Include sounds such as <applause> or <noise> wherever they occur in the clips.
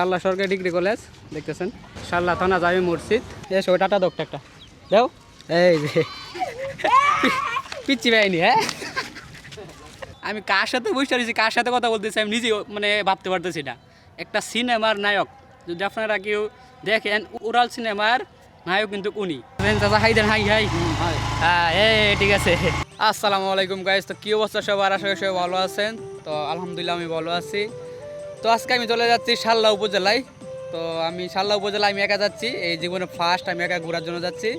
শাল্লা সরকারি degree college দেখতেছেন। শাল্লা থানা জামি মসজিদ। এসো টাটা দোকটা একটা দেও। এই যে। পিচ্ছি পাইনি হ্যাঁ? আমি কার সাথে বুঝতে পারছি কার সাথে কথা বলতেছি আমি নিজেও মানে ভাবতে পারতেছি না। একটা সিনেমার নায়ক যদি আপনারা কেউ দেখেন উড়াল সিনেমার নায়ক কিন্তু উনি। চাচা হাই দেন হাই হাই। হ্যাঁ এ ঠিক আছে। আসসালামু আলাইকুম গাইজ তো কী অবস্থা সবার? আশা করি সবাই ভালো আছেন। তো আলহামদুলিল্লাহ আমি ভালো আছি। তো আজকে আমি চলে যাচ্ছি শাল্লা উপজেলায়। তো আমি শাল্লা উপজেলায় আমি একা যাচ্ছি, এই জীবনে ফার্স্ট আমি একা ঘোরার জন্য যাচ্ছি।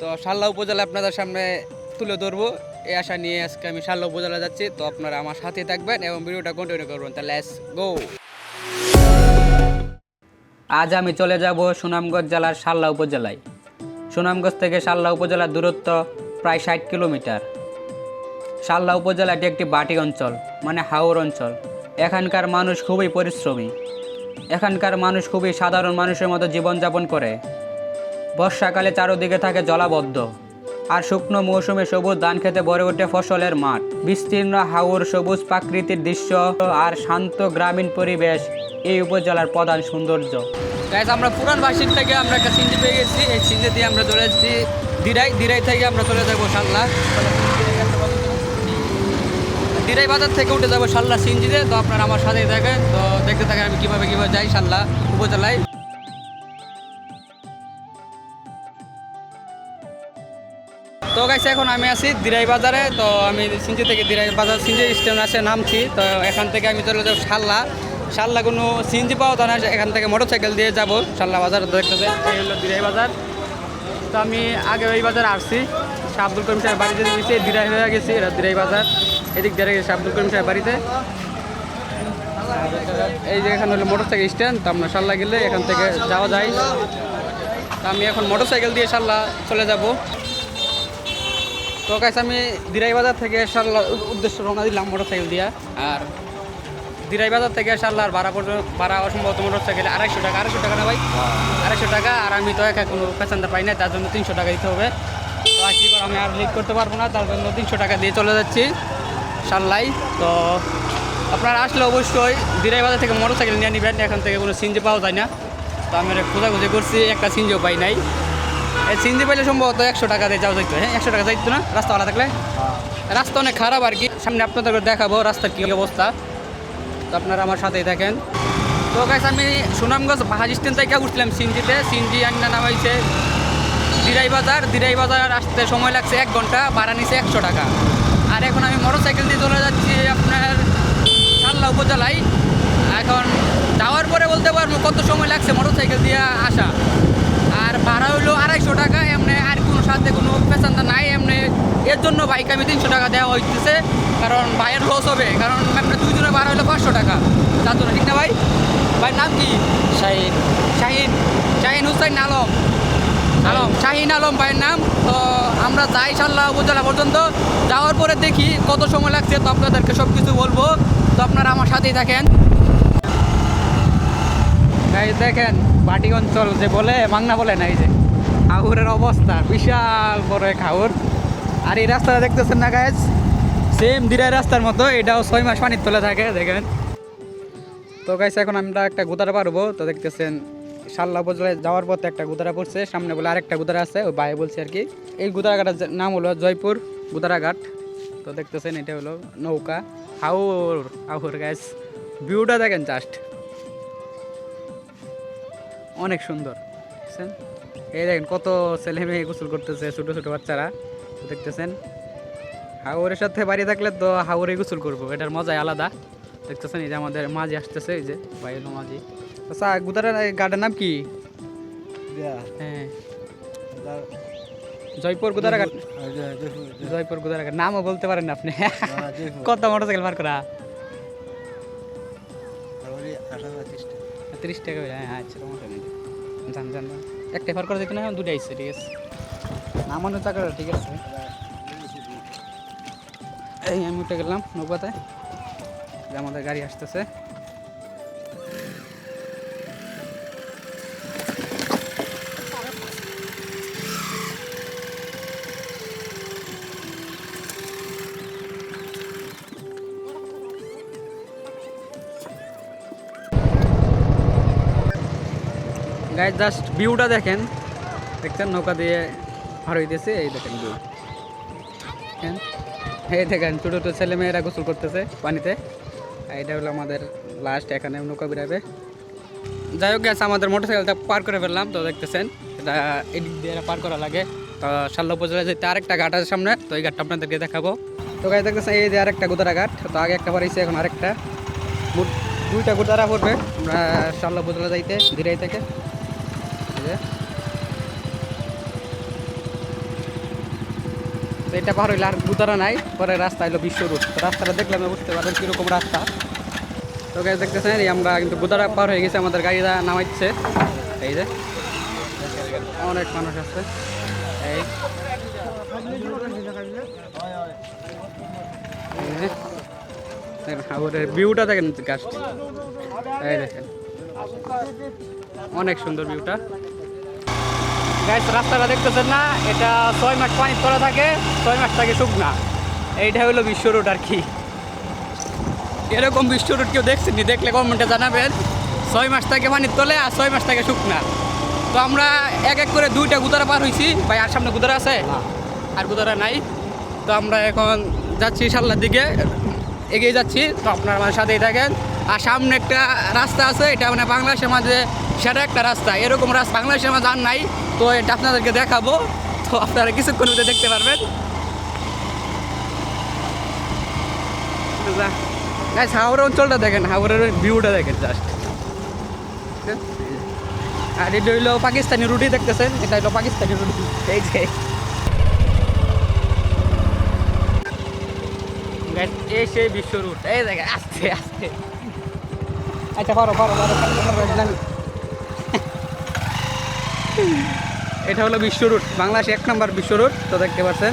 তো শাল্লা উপজেলা আপনাদের সামনে তুলে ধরবো, এই আশা নিয়ে আজকে আমি শাল্লা উপজেলা যাচ্ছি। তো আপনারা আমার সাথে থাকবেন এবং ভিডিওটা কন্টিনিউ করবেন তাহলে গো আজ আমি চলে যাব সুনামগঞ্জ জেলার শাল্লা উপজেলায়। সুনামগঞ্জ থেকে শাল্লা উপজেলার দূরত্ব প্রায় ষাট কিলোমিটার। শাল্লা উপজেলাটি একটি বাটি অঞ্চল মানে হাওর অঞ্চল। এখানকার মানুষ খুবই পরিশ্রমী। এখানকার মানুষ খুবই সাধারণ মানুষের মতো জীবনযাপন করে। বর্ষাকালে চারোদিকে থাকে জলাবদ্ধ। আর শুকনো মৌসুমে সবুজ ধান খেতে ভরে ওঠে ফসলের মাঠ। বিস্তীর্ণ হাওর, সবুজ প্রাকৃতিক দৃশ্য আর শান্ত গ্রামীণ পরিবেশ এই উপজেলার প্রধান সৌন্দর্য। আমরা পুরান বাসির থেকে আমরা একটা সিঞ্জি পেয়ে গেছি। এই সিঞ্জি দিয়ে আমরা চলে এসেছি। দিরাই দিরাই থেকে আমরা চলে যাব সাল্লা দিরাই বাজার থেকে উঠে যাব সাল্লা সিঞ্জিতে তো আপনারা আমার সাথেই থাকেন। তো দেখতে থাকেন আমি কীভাবে কীভাবে যাই সাল্লা উপজেলায়। তো গাইছে এখন আমি আছি দিরাই বাজারে। তো আমি সিঞ্জি থেকে দিরাই বাজার সিঞ্জি স্টেশন আসে নামছি। তো এখান থেকে আমি চলে যাব সাল্লা সাল্লা কোনো সিঞ্জি পাওয়া যায় না। এখান থেকে মোটর সাইকেল দিয়ে যাব সাল্লা বাজার দেখতেছে। এই হলো দিরাই বাজার। তো আমি আগে ওই বাজার আসছি। শাহ আব্দুল করিম বাড়িতে গেছি দিরাই হয়ে গেছি এটা দিরাই বাজার। এদিক দিয়ে গেছি আব্দুল করিম সাহেব বাড়িতে। এই যে এখানে হলো মোটর সাইকেল স্ট্যান্ড তো আমরা সাল্লা গেলে এখান থেকে যাওয়া যায়। তো আমি এখন মোটর সাইকেল দিয়ে সাল্লা চলে যাব। তো কাছে আমি দিরাই বাজার থেকে সাল্লা উদ্দেশ্য রওনা দিলাম মোটর সাইকেল দিয়ে। আর দিরাই বাজার থেকে সাল্লার ভাড়া পর্যন্ত ভাড়া অসম্ভবত মোটর সাইকেল আড়াইশো টাকা আড়াইশো টাকা না ভাই? আড়াইশো টাকা, আর আমি তো একা কোনো প্যাসেঞ্জার পাই না, তার জন্য তিনশো টাকা দিতে হবে। তো আর কী করে আমি আর লিক করতে পারব না, তার জন্য তিনশো টাকা দিয়ে চলে যাচ্ছি। সাল্লাই তো আপনারা আসলে অবশ্যই দিরাই বাজার থেকে মোটর সাইকেল নিয়ে নেবেন, এখান থেকে কোনো সিঞ্জি পাওয়া যায় না। তো আমি খোঁজাখুঁজি করছি, একটা সিঞ্জিও পাই নাই। এই সিঞ্জি পাইলে সম্ভবত একশো টাকা দিয়ে যাওয়া যাইতো। হ্যাঁ একশো টাকা যাইতো না, রাস্তা ভালো থাকলে। রাস্তা অনেক খারাপ আর কি। সামনে আপনাদের দেখাবো রাস্তার কী অবস্থা। তো আপনারা আমার সাথেই থাকেন। তো গাছ আমি সুনামগঞ্জ বাহাজ স্ট্যান্ড থেকে উঠলাম সিনজিতে সিনজি আন্না নামাইছে দিরাই বাজার। দিরাই বাজার আসতে সময় লাগছে এক ঘণ্টা, ভাড়া নিছে একশো টাকা। এখন আমি মোটর সাইকেল দিয়ে চলে যাচ্ছি আপনার সাল্লা উপজেলায়। এখন যাওয়ার পরে বলতে পারব কত সময় লাগছে মোটর সাইকেল দিয়ে আসা। আর ভাড়া হইল আড়াইশো টাকা এমনি আর কোনো সাথে কোনো পেছান্তা নাই এমনি এর জন্য বাইক আমি তিনশো টাকা দেওয়া হইতেছে কারণ ভাইয়ের লস হবে কারণ এমনি দুইজনে ভাড়া হইল পাঁচশো টাকা। তার জন্য ঠিক না ভাই? ভাই নাম কি? শাহিন। শাহিন। শাহিন হুসাইন আলম। আলম শাহিন আলম ভাইয়ের নাম। তো আমরা যাই সাল্লাহ উপজেলা পর্যন্ত। যাওয়ার পরে দেখি কত সময় লাগছে, তো আপনাদেরকে সব কিছু বলব। তো আপনারা আমার সাথেই থাকেন। দেখেন বাটি অঞ্চল যে বলে মাংনা বলে না এই যে। হাউরের অবস্থা, বিশাল বড় এক হাউর আর এই রাস্তাটা দেখতেছেন না গাছ সেম দিরাই রাস্তার মতো, এটাও ছয় মাস পানির তলে থাকে, দেখেন। তো গাইছে এখন আমরা একটা গুদারা পারব তো দেখতেছেন শাল্লা উপজেলায় যাওয়ার পথে একটা গুদারা পড়ছে, সামনে বলে আরেকটা গুদারা আছে, ওই ভাই বলছে আর কি। এই গুদারাঘাটের নাম হলো জয়পুর গুদারাঘাট। তো দেখতেছেন এটা হলো নৌকা। হাউর হাউর গাছ ভিউটা দেখেন জাস্ট অনেক সুন্দর বুঝছেন এই দেখেন কত ছেলে মেয়ে গোসল করতেছে, ছোট ছোট বাচ্চারা। দেখতেছেন? হাওরের সাথে বাড়ি থাকলে তো হাওরে গোসল করব, এটার মজাই আলাদা। দেখতেছেন এই যে আমাদের মাঝি আসতেছে, এই যে হলো মাঝি। আচ্ছা গুদারা গার্ডের নাম কি? হ্যাঁ। জয়পুর গুদারাঘাট জয়পুর গুদারাঘাট নামও বলতে পারেন আপনি। কত মোটরসাইকেল পার করা? তিরিশ টাকা। হয়ে হ্যাঁ আচ্ছা। জান জান জান। একটা ফার করে দিতে না দুটো ঠিক আছে। নামানো টাকাটা ঠিক আছে। এই আমি উঠে গেলাম নৌকাতে। আমাদের গাড়ি আসতেছে। গাইজ জাস্ট ভিউটা দেখেন। দেখছেন? নৌকা দিয়ে পার হইতেছে, এই দেখেন ভিউ এই দেখেন, ছোটো ছোটো ছেলে মেয়েরা গোসল করতেছে পানিতে। এটা হলো আমাদের লাস্ট এখানে নৌকা বেরাবে। যাই হোক গেছে আমাদের মোটর সাইকেলটা পার করে ফেললাম, তো দেখতেছেন, এটা এদিক দিয়ে পার করা লাগে। তো শাল্লা উপজেলা যেতে আরেকটা ঘাট আছে সামনে, তো এই ঘাটটা আপনাদেরকে দেখাবো। তো গাছ দেখতেছেন, এই যে আরেকটা গোদারা ঘাট, তো আগে একটা পারিছে এখন আরেকটা। দুইটা গোদারা পড়বে, আমরা শাল্লা উপজেলা যাইতে ধীরে থেকে। যে। তো এটা পার হইলে আর গুতারা নাই, পরে রাস্তা এলো বিশ্ব রুট রাস্তাটা দেখলে আমি বুঝতে পারবেন কীরকম রাস্তা। তো গাছ দেখতেছেন আমরা কিন্তু গুদারা পার হয়ে গেছে, আমাদের গাড়িটা নামাইছে। এই যে অনেক মানুষ আছে। এই। হাওরের ভিউটা দেখেন, গাছটি। এই দেখেন, অনেক সুন্দর ভিউটা। গাছ রাস্তাটা দেখতেছেন না? এটা ছয় মাস পানি করা থাকে ছয় মাস থাকে শুকনা। এইটা হলো বিশ্ব রোড আর কি। এরকম বিশ্ব রোড কেউ দেখছেন নি? দেখলে গভর্নমেন্টে জানাবেন। ছয় মাস থেকে পানি তোলে আর ছয় মাস থেকে শুকনা। তো আমরা এক এক করে দুইটা গুদারা পার হয়েছি ভাই আর সামনে গুদারা আছে? আর গুদারা নাই। তো আমরা এখন যাচ্ছি সাল্লার দিকে। এগিয়ে যাচ্ছি। তো আপনারা আমার সাথেই থাকেন। আর সামনে একটা রাস্তা আছে এটা মানে বাংলাদেশের মাঝে সেটা একটা রাস্তা। এরকম রাস্তা বাংলাদেশের মাঝে আর নাই। তো এটা আপনাদেরকে দেখাবো। তো আপনারা কিছুক্ষণ মধ্যে দেখতে পারবেন। হাওড়া অঞ্চলটা দেখেন। হাওড়ার ভিউটা দেখেন জাস্ট আর এটা হইল পাকিস্তানি রুটি দেখতেছেন? এটা হইল পাকিস্তানি রুটি। এই যে। এই সেই বিশ্ব রুট। এই দেখেন আস্তে আস্তে আচ্ছা পারো, পারো, জানি। এটা হলো বিশ্ব রুট। বাংলাদেশ এক নম্বর বিশ্ব রুট তো দেখতে পাচ্ছেন।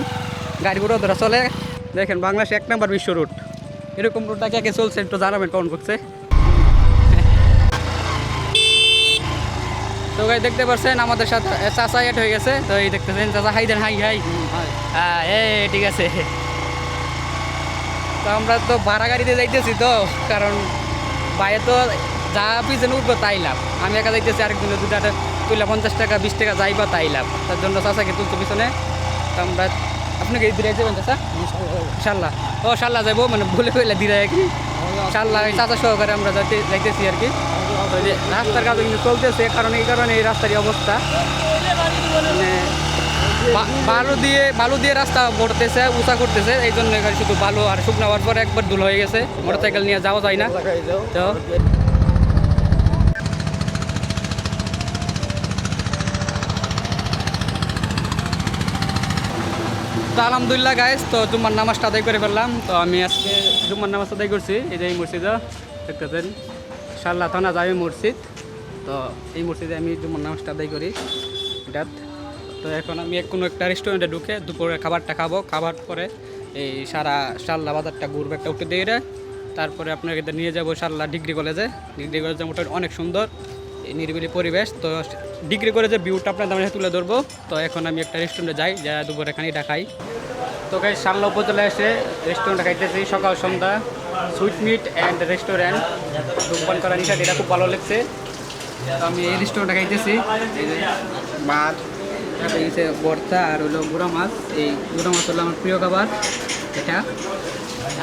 গাড়িগুলো ধরা চলে। দেখেন বাংলাদেশ এক নম্বর বিশ্ব রুট। এরকম রুটটা কে কে চলছে একটু জানাবেন কমেন্ট করছে তো গাই দেখতে পাচ্ছেন আমাদের সাথে চাচা এট হয়ে গেছে। তো এই দেখতেছেন চাচা হাই দেন হাই হাই হ্যাঁ এ ঠিক আছে। তো আমরা তো ভাড়া গাড়িতে যাইতেছি তো কারণ বাইরে তো যা পিছনে উঠবো তাই লাভ। আমি একা যাইতেছি আরেকদিনে দুটা তুইলা পঞ্চাশ টাকা, বিশ টাকা যাইবা তাই লাভ। তার জন্য চাচাকে তুলতো পিছনে। আমরা আপনাকে দিরাই যাবেন চাচা? শাল্লাহ ও শাল্লাহ যাব মানে ভুলে ফেলে দিরাই কি? শাল্লাহ এই চাচা সহকারে আমরা যাইতে যাইতেছি আর কি। রাস্তার কাজ কিন্তু চলতেছে, কারণ এই কারণে এই রাস্তারই অবস্থা। মানে বালু দিয়ে বালু দিয়ে রাস্তা পড়তেছে উঁচা করতেছে। এই জন্য শুধু বালু আর শুকনো হওয়ার পরে একবার ধুলো হয়ে গেছে। মোটর সাইকেল নিয়ে যাওয়া যায় না। তো তো আলহামদুলিল্লাহ গাইস তো জুম্মার নামাজটা আদায় করে ফেললাম। তো আমি আজকে জুম্মার নামাজ আদায় করছি, এই যে এই মসজিদে দেখতেছেন? সাল্লাহ থানা যাবে মসজিদ। তো এই মসজিদে আমি জুম্মার নামাজটা আদায় করি। এটা তো এখন আমি কোনো একটা রেস্টুরেন্টে ঢুকে দুপুরে খাবারটা খাব। খাবার পরে এই সারা সাল্লা বাজারটা ঘুরবে একটা উঠে দিয়ে তারপরে আপনাকে নিয়ে যাব সাল্লা ডিগ্রি কলেজে। ডিগ্রি কলেজে মোটামুটি অনেক সুন্দর। নিরিবিলি পরিবেশ, তো ডিগ্রি যে ভিউটা আপনার দামে তুলে ধরবো, তো এখন আমি একটা রেস্টুরেন্টে যাই, যা দুপুরে খানিটা খাই। তো গাই সাল্লা উপজেলা এসে রেস্টুরেন্টে খাইতেছি, সকাল সন্ধ্যা সুইট মিট অ্যান্ড রেস্টুরেন্ট ধূমপান করা নিশা, এটা খুব ভালো লাগছে। তো আমি এই রেস্টুরেন্টে খাইতেছি তারপরে হচ্ছে ভর্তা আর হলো গুঁড়া মাছ, এই গুঁড়া মাছ হলো আমার প্রিয় খাবার, এটা।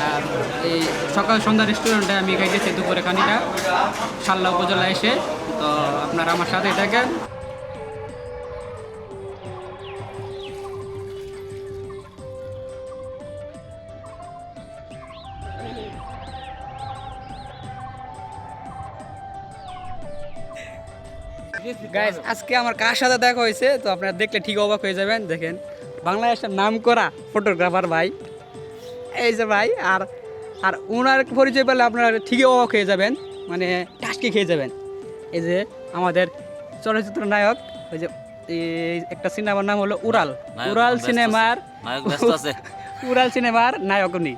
আর এই সকাল সন্ধ্যা রেস্টুরেন্টে আমি খাইতেছি দুপুরে খানিটা সাল্লা উপজেলা এসে। তো আপনারা আমার সাথে থাকেন। গাইজ আজকে আমার কার সাথে দেখা হয়েছে? তো আপনারা দেখলে ঠিক অবাক হয়ে যাবেন, দেখেন। বাংলাদেশের নাম করা ফটোগ্রাফার ভাই। এই যে ভাই, আর আর ওনার পরিচয় পেলে আপনারা ঠিকই অবাক হয়ে যাবেন মানে টাসকি খেয়ে যাবেন। এই যে আমাদের চলচ্চিত্র নায়ক ওই যে এই একটা সিনেমার নাম হলো উড়াল। উড়াল সিনেমার <laughs> উড়াল সিনেমার নায়ক উনি।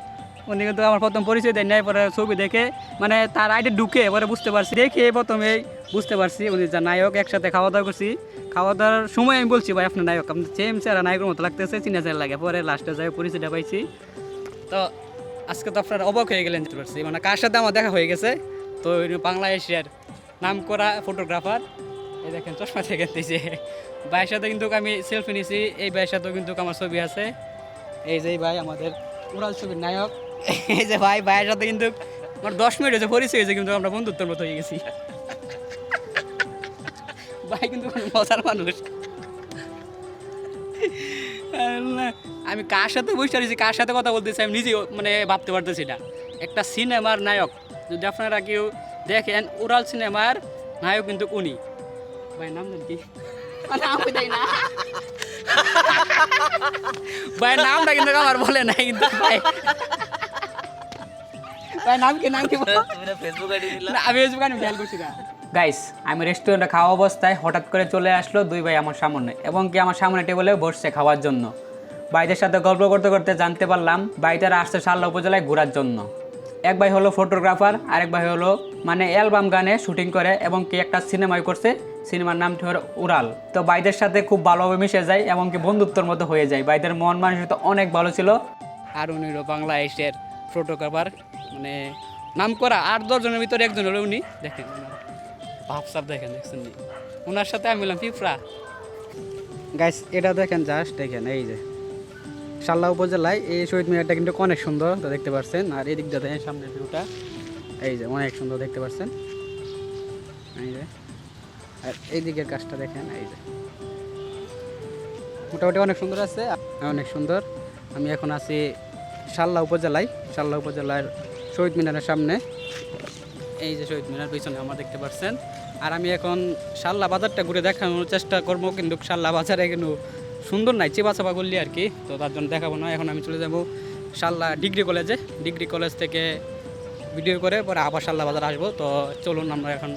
উনি কিন্তু আমার প্রথম পরিচয় দেন নাই পরে ছবি দেখে মানে তার আইডি ঢুকে পরে বুঝতে পারছি। দেখে প্রথমে বুঝতে পারছি উনি যা নায়ক একসাথে খাওয়া দাওয়া করছি। খাওয়া দাওয়ার সময় আমি বলছি ভাই আপনার নায়ক আপনার সেম চেহারা নায়কের মতো লাগতেছে চিনা চেহারা লাগে। পরে লাস্টে যাই পরিচয়টা পাইছি। তো আজকে তো আপনারা অবাক হয়ে গেলেন যেতে পারছি। মানে কার সাথে আমার দেখা হয়ে গেছে? তো উনি বাংলাদেশের নাম করা ফটোগ্রাফার এই দেখেন, চশমা থেকে দিয়েছে ভাইয়ের সাথে কিন্তু আমি সেলফি নিয়েছি এই ভাইয়ের সাথেও কিন্তু আমার ছবি আছে। এই যে ভাই আমাদের উড়াল ছবির নায়ক। এই যে ভাই, ভাইয়ের সাথে কিন্তু আমার দশ মিনিট হয়েছে, পরিচয় হয়েছে, কিন্তু আমরা বন্ধুত্বের মতো হয়ে গেছি। ভাই কিন্তু কোনো মজার মানুষ। আমি কার সাথে বসে রয়েছি কার সাথে কথা বলতেছি আমি নিজেও মানে ভাবতে পারতেছি না। একটা সিনেমার নায়ক, যদি আপনারা কেউ দেখেন উড়াল সিনেমার নায়ক কিন্তু উনি। ভাই নাম কি? নাম না। ভাই নামটা কিন্তু আমার বলে নাই কিন্তু ভাই। ভাই নাম কি নাম কি ফেসবুক আইডি না, ফেসবুক আমি খেয়াল করছি না। গাইস আমি রেস্টুরেন্টে খাওয়া অবস্থায় হঠাৎ করে চলে আসলো দুই ভাই আমার সামনে এবং কি আমার সামনে টেবিলে বসছে খাওয়ার জন্য। ভাইদের সাথে গল্প করতে করতে জানতে পারলাম ভাইটারা আসছে শাল্লা উপজেলায় ঘোরার জন্য। এক ভাই হলো ফটোগ্রাফার আরেক ভাই হলো মানে অ্যালবাম গানে শুটিং করে এবং কি একটা সিনেমায় করছে সিনেমার নামটি হলো উড়াল। তো ভাইদের সাথে খুব ভালোভাবে মিশে যায় এবং কি বন্ধুত্বর মতো হয়ে যায়। ভাইদের মন মানসিকতা অনেক ভালো ছিল। আর উনি হলো বাংলাদেশের ফটোগ্রাফার মানে নাম করা আট দশজনের ভিতরে একজন হলো উনি। দেখেন ভাবসাব দেখেন, দেখছেন? ওনার সাথে আমি বললাম পিঁপড়া। গাইস এটা দেখেন জাস্ট দেখেন, এই যে। শাল্লা উপজেলায় এই শহীদ মিনারটা কিন্তু অনেক সুন্দর দেখতে পাচ্ছেন আর এই দিকটা দেখেন সামনের ভিউটা। এই যে, অনেক সুন্দর দেখতে পাচ্ছেন এই যে। আর এই দিকের কাজটা দেখেন, এই যে। মোটামুটি অনেক সুন্দর আছে। অনেক সুন্দর। আমি এখন আছি শাল্লা উপজেলায়। শাল্লা উপজেলার শহীদ মিনারের সামনে। এই যে শহীদ মিনার পিছনে আমার দেখতে পাচ্ছেন আর আমি এখন শাল্লা বাজারটা ঘুরে দেখানোর চেষ্টা করব, কিন্তু শাল্লা বাজারে কিন্তু সুন্দর নাই চেপা চাপা করলি আর কি। তো তার জন্য দেখাবো না, এখন আমি চলে যাব শাল্লা ডিগ্রি কলেজে। ডিগ্রি কলেজ থেকে ভিডিও করে পরে আবার শাল্লা বাজার আসব। তো চলুন আমরা এখন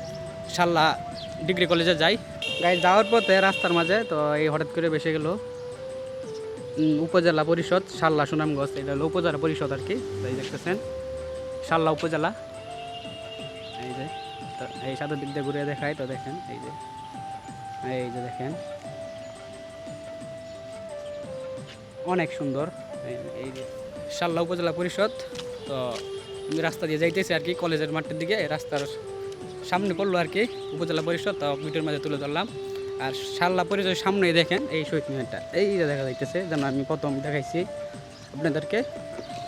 শাল্লা ডিগ্রি কলেজে যাই। গাই যাওয়ার পথে রাস্তার মাঝে, তো এই হঠাৎ করে বেসে গেল। উপজেলা পরিষদ, শাল্লা সুনামগঞ্জ, এটা হলো উপজেলা পরিষদ আর কি, তাই দেখতেছেন। শাল্লা উপজেলা। এই যে এই সাথে দিক দিয়ে ঘুরে দেখায় তো দেখেন, এই যে। এই যে দেখেন। অনেক সুন্দর। এই- শাল্লা উপজেলা পরিষদ, তো রাস্তা দিয়ে যাইতেছি আর কি, কলেজের মাঠের দিকে, রাস্তার সামনে পড়ল আর কি, উপজেলা পরিষদ, তো ভিডিওর মাঝে তুলে ধরলাম। আর শাল্লা পরিষদের সামনেই দেখেন, এই শহীদ মিনারটা, এই দেখা যাইতেছে যেন আমি প্রথম দেখাইছি আপনাদেরকে।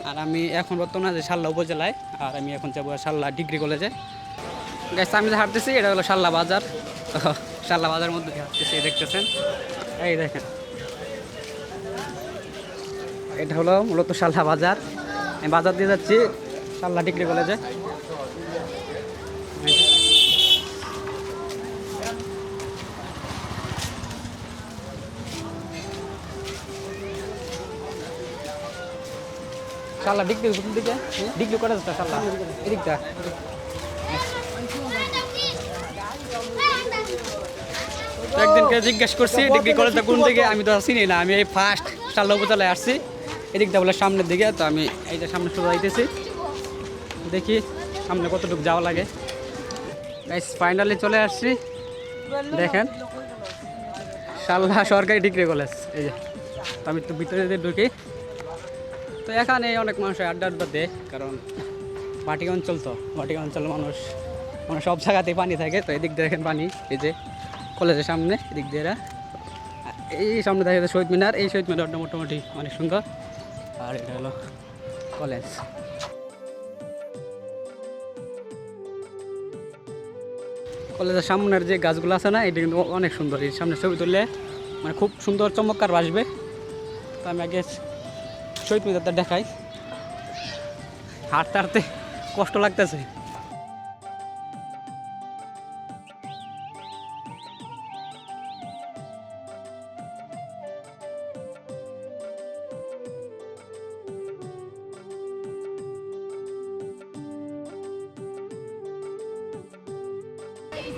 আর আমি এখন বর্তমানে আছি শাল্লা উপজেলায়, আর আমি এখন যাব শাল্লা ডিগ্রি কলেজে। গাছ আমি যে হাঁটতেছি, এটা হলো শাল্লা বাজার। শাল্লা বাজার মধ্যে হাঁটতেছি, দেখতেছেন? এই দেখেন। এটা হলো মূলত শাল্লা বাজার। আমি বাজার দিয়ে যাচ্ছি শাল্লা ডিগ্রি কলেজে। শাল্লা ডিগ্রি দিকে? ডিগ্রি কলেজটা শাল্লা এদিকটা একদিনকে জিজ্ঞেস করছি, ডিগ্রি কলেজটা কোন দিকে? আমি তো চিনি না, আমি এই ফার্স্ট শাল্লা উপজেলায় আসছি। এদিকটা বলে সামনের দিকে, তো আমি এইটা সামনে শুরু যাইতেছি দেখি সামনে কতটুকু যাওয়া লাগে। ফাইনালি চলে আসছি। দেখেন, শাল্লা সরকারি ডিগ্রি কলেজ, এই যে। তো আমি তো ভিতরে দিয়ে ঢুকি। তো এখানে অনেক মানুষ আড্ডা আড্ডা দেয়, কারণ মাটি অঞ্চল তো, মাটি অঞ্চল মানুষ মানে সব জায়গাতেই পানি থাকে। তো এদিক দিয়ে দেখেন পানি, এই যে কলেজের সামনে, এদিক দিয়ে এই সামনে দেখা যাচ্ছে শহীদ মিনার, এই শহীদ মিনারটা মোটামুটি অনেক সুন্দর। আর এটা হলো কলেজ। কলেজের সামনের যে গাছগুলো আছে না, এটা কিন্তু অনেক সুন্দর। এই সামনে ছবি তুললে মানে খুব সুন্দর চমৎকার বাসবে তো আমি আগে শহীদ মিনারটা দেখাই। হাঁটতে হাঁটতে কষ্ট লাগতেছে।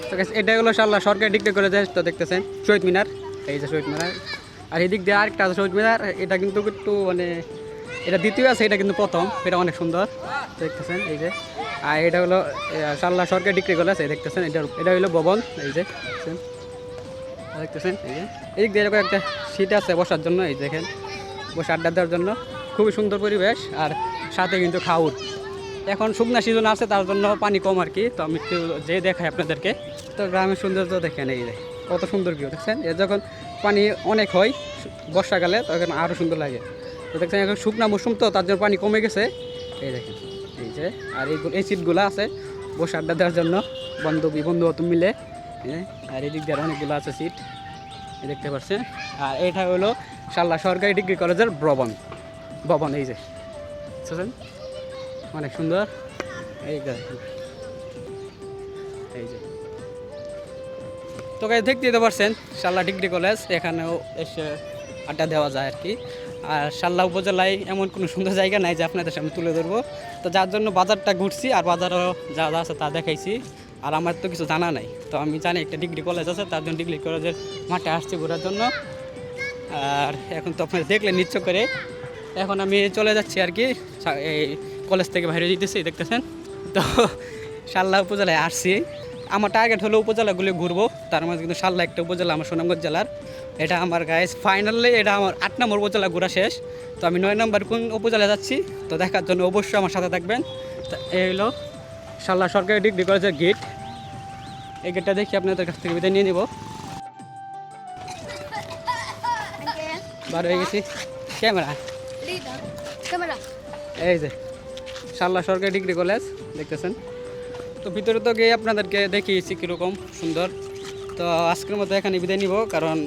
তো এটা হলো শাল্লা সরকারি ডিগ্রি করে যায় তো দেখতেছেন, শহীদ মিনার। এই যে শহীদ মিনার। আর এদিক দিয়ে আরেকটা আছে শহীদ মিনার, এটা কিন্তু একটু মানে এটা দ্বিতীয় আছে, এটা কিন্তু প্রথম, এটা অনেক সুন্দর। দেখতেছেন, এই যে। আর এটা হলো শাল্লা সরকারি ডিগ্রি কলেজ এই দেখতেছেন, এটা এটা হলো ভবন, এই যে। দেখতেছেন এই যে। এদিক দিয়ে এরকম একটা সিট আছে বসার জন্য, এই দেখেন, বসে আড্ডা দেওয়ার জন্য। খুবই সুন্দর পরিবেশ, আর সাথে কিন্তু খাউর এখন শুকনা সিজন আছে তার জন্য পানি কম আর কি। তো আমি একটু যে দেখাই আপনাদেরকে। তো গ্রামের সৌন্দর্য দেখেন এই কত সুন্দর ভিউ দেখছেন? এর যখন পানি অনেক হয় বর্ষাকালে তখন আরও সুন্দর লাগে। তো দেখছেন এখন শুকনা মৌসুম তো তার জন্য পানি কমে গেছে। এই দেখেন এই যে আর এই এই সিটগুলো আছে বসে আড্ডা দেওয়ার জন্য বান্ধবী বন্ধু বান্ধব মিলে। হ্যাঁ, আর এই দিক দিয়ে অনেকগুলো আছে সিট দেখতে পাচ্ছেন? আর এটা হলো শাল্লা সরকারি ডিগ্রি কলেজের ভবন। ভবন এই যে। বুঝছেন? অনেক সুন্দর। এই এই যে। তো গাই দেখতে দিতে পারছেন, শাল্লা ডিগ্রি কলেজ, এখানেও এসে আড্ডা দেওয়া যায় আর কি। আর শাল্লা উপজেলায় এমন কোনো সুন্দর জায়গা নাই যে আপনাদের সামনে তুলে ধরবো। তো যার জন্য বাজারটা ঘুরছি আর বাজারও যা যা আছে তা দেখাইছি। আর আমার তো কিছু জানা নাই। তো আমি জানি একটা ডিগ্রি কলেজ আছে, তার জন্য ডিগ্রি কলেজের মাঠে আসছি ঘোরার জন্য। আর এখন তো আপনারা দেখলেন নিশ্চয় করে। এখন আমি চলে যাচ্ছি আর কি এই কলেজ থেকে বাইরে যেতেছি দেখতেছেন? তো শাল্লা উপজেলায় আসছি। আমার টার্গেট হলো উপজেলাগুলো ঘুরবো। তার মধ্যে কিন্তু শাল্লা একটা উপজেলা আমার সুনামগঞ্জ জেলার। এটা আমার গায়ে ফাইনালি এটা আমার আট নম্বর উপজেলা ঘোরা শেষ। তো আমি নয় নম্বর কোন উপজেলা যাচ্ছি তো দেখার জন্য অবশ্যই আমার সাথে থাকবেন। তো এই হলো শাল্লা সরকারি ডিগ্রি কলেজের গেট এই গেটটা দেখি আপনাদের কাছ থেকে বিদায় নিয়ে নিব। বার হয়ে গেছি। ক্যামেরা। ক্যামেরা। এই যে। শাল্লা সরকারি ডিগ্রি কলেজ, দেখতেছেন। তো ভিতরে তো গিয়ে আপনাদেরকে দেখিয়েছি কীরকম সুন্দর। তো আজকের মতো এখানে বিদায় নিব, কারণ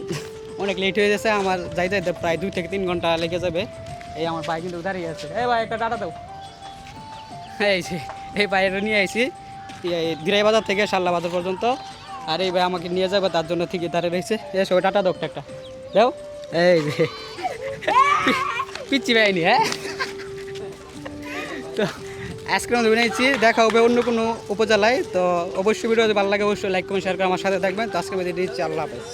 অনেক লেট হয়ে গেছে, আমার যাই যাইতে প্রায় দুই থেকে তিন ঘণ্টা লেগে যাবে। এই আমার ভাই কিন্তু দাঁড়িয়ে আছে। এই ভাই, একটা টাটা দাও। এই যে, এই বাইরে নিয়ে আইছি। এই দিরাই বাজার থেকে শাল্লা বাজার পর্যন্ত। আর এই ভাই আমাকে নিয়ে যাবে, তার জন্য ঠিকই দাঁড়িয়ে রয়েছে। এসো টাটা দাও একটা। দাও। এই যে। পিচ্ছি ভাইনি হ্যাঁ? তো আজকে আমরা বিনাইছি দেখা হবে অন্য কোনো উপজেলায়। তো অবশ্যই ভিডিও ভালো লাগে, অবশ্যই লাইক কমেন্ট শেয়ার করে আমার সাথে থাকবেন। তো আজকে বেঁধে দিচ্ছি, আল্লাহ হাফেজ।